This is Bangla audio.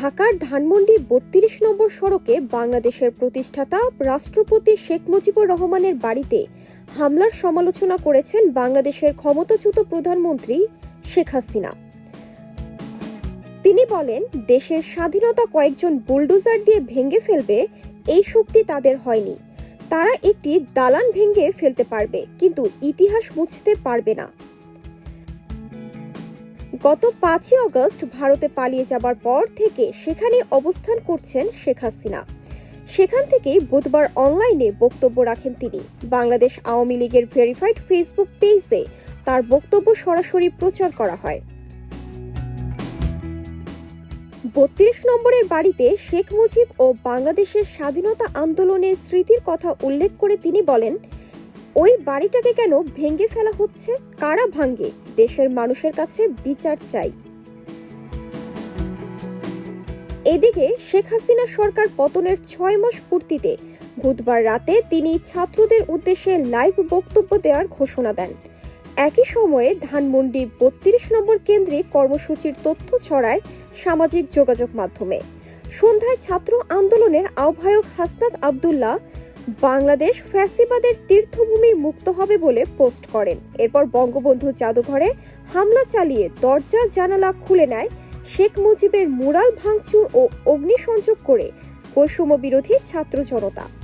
ঢাকার ধানমন্ডি বত্রিশ নম্বর সড়কে বাংলাদেশের প্রতিষ্ঠাতা রাষ্ট্রপতি শেখ মুজিবুর রহমানের বাড়িতে হামলার সমালোচনা করেছেন বাংলাদেশের ক্ষমতাচ্যুত প্রধানমন্ত্রী শেখ হাসিনা। তিনি বলেন, দেশের স্বাধীনতা কয়েকজন বুলডোজার দিয়ে ভেঙে ফেলবে, এই শক্তি তাদের হয়নি। তারা একটি দালান ভেঙে ফেলতে পারবে, কিন্তু ইতিহাস মুছতে পারবে না। গত পাঁচই অগস্ট ভারতে পালিয়ে যাবার পর থেকে সেখানে অবস্থান করছেন শেখ হাসিনা। সেখান থেকেই বুধবার অনলাইনে বক্তব্য রাখেন তিনি। বাংলাদেশ আওয়ামী লীগের ভেরিফাইড ফেসবুক পেজে তার বক্তব্য সরাসরি প্রচার করা হয়। বত্রিশ নম্বরের বাড়িতে শেখ মুজিব ও বাংলাদেশের স্বাধীনতা আন্দোলনের স্মৃতির কথা উল্লেখ করে তিনি বলেন ওই বাড়িটাকে কেন ভেঙে ফেলা হচ্ছে? কারা ভাঙ্গে দেশের মানুষের কাছে বিচার চাই। এদিকে শেখ হাসিনা সরকার পতনের ছয় মাস পূর্তিতে বুধবার রাতে তিনি ছাত্রদের উদ্দেশ্যে লাইভ বক্তব্য দেওয়ার ঘোষণা দেন। একই সময়ে ধানমন্ডি বত্রিশ নম্বর কেন্দ্রে কর্মসূচির তথ্য ছড়ায় সামাজিক যোগাযোগ মাধ্যমে। সন্ধ্যায় ছাত্র আন্দোলনের আহ্বায়ক হাসনাত আবদুল্লাহ বাংলাদেশ ফ্যাসিবাদের তীর্থভূমি মুক্ত হবে বলে পোস্ট করেন। এরপর বঙ্গবন্ধু জাদুঘরে হামলা চালিয়ে দরজা জানালা খুলে নেয় শেখ মুজিবের মুরাল ভাঙচুর ও অগ্নিসংযোগ করে বৈষম্য বিরোধী ছাত্র জনতা।